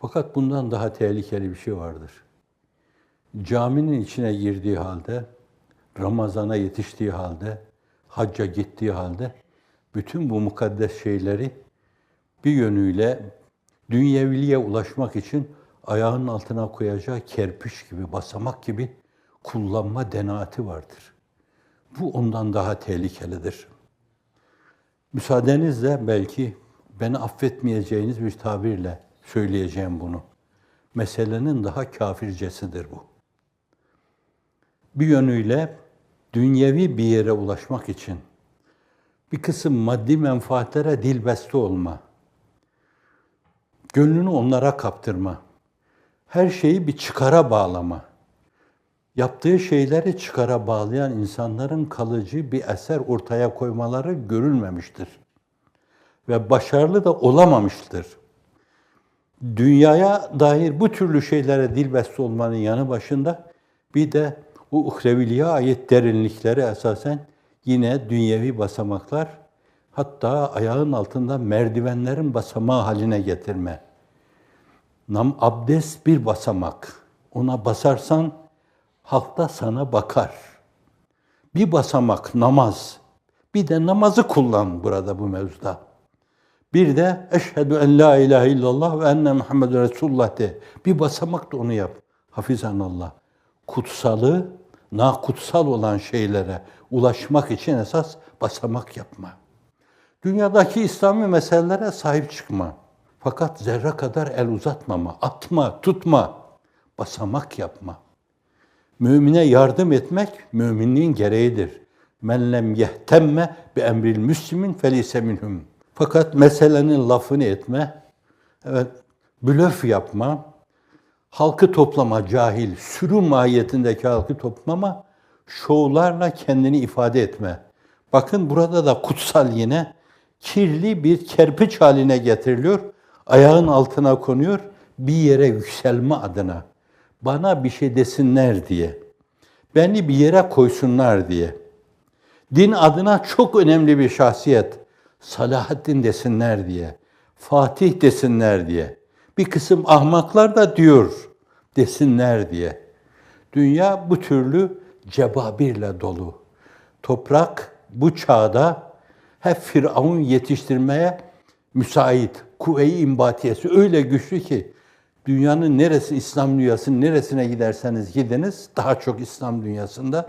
Fakat bundan daha tehlikeli bir şey vardır. Caminin içine girdiği halde, Ramazan'a yetiştiği halde, hacca gittiği halde bütün bu mukaddes şeyleri bir yönüyle dünyeviliğe ulaşmak için ayağının altına koyacağı kerpiç gibi, basamak gibi kullanma denaati vardır. Bu ondan daha tehlikelidir. Müsaadenizle belki beni affetmeyeceğiniz bir tabirle söyleyeceğim bunu. Meselenin daha kafircesidir bu. Bir yönüyle dünyevi bir yere ulaşmak için bir kısım maddi menfaatlere dilbeste olma, gönlünü onlara kaptırma, her şeyi bir çıkara bağlama, yaptığı şeyleri çıkara bağlayan insanların kalıcı bir eser ortaya koymaları görülmemiştir. Ve başarılı da olamamıştır. Dünyaya dair bu türlü şeylere dilbeste olmanın yanı başında bir de bu uhreviliğe ait derinlikleri esasen yine dünyevi basamaklar hatta ayağın altında merdivenlerin basamağı haline getirme. Nam abdest bir basamak. Ona basarsan halk da sana bakar. Bir basamak namaz. Bir de namazı kullan burada bu mevzuda. Bir de eşhedü en la ilahe illallah ve enne Muhammeden Resulullah de. Bir basamak da onu yap. Hafizanallah. Kutsalı, nakutsal olan şeylere ulaşmak için esas basamak yapma. Dünyadaki İslami meselelere sahip çıkma. Fakat zerre kadar el uzatmama, atma, tutma, basamak yapma. Mümine yardım etmek müminliğin gereğidir. Men lem yehtemme bi emril müslimin felise minhum. Fakat meselenin lafını etme, evet, blöf yapma, halkı toplama cahil, sürü mahiyetindeki halkı toplama, şovlarla kendini ifade etme. Bakın burada da kutsal yine kirli bir kerpiç haline getiriliyor, ayağın altına konuyor, bir yere yükselme adına. Bana bir şey desinler diye. Beni bir yere koysunlar diye. Din adına çok önemli bir şahsiyet. Salahaddin desinler diye. Fatih desinler diye. Bir kısım ahmaklar da diyor desinler diye. Dünya bu türlü cebabirle dolu. Toprak bu çağda hep Firavun yetiştirmeye müsait. Kuvve-i imbatiyesi öyle güçlü ki dünyanın neresi İslam dünyasının neresine giderseniz gidiniz daha çok İslam dünyasında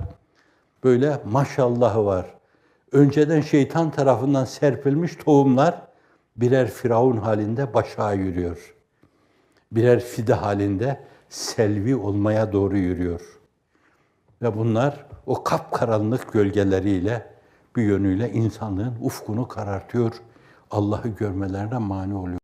böyle maşallahı var. Önceden şeytan tarafından serpilmiş tohumlar birer firavun halinde başa yürüyor. Birer fide halinde selvi olmaya doğru yürüyor. Ve bunlar o kapkaranlık gölgeleriyle bir yönüyle insanlığın ufkunu karartıyor. Allah'ı görmelerine mani oluyor.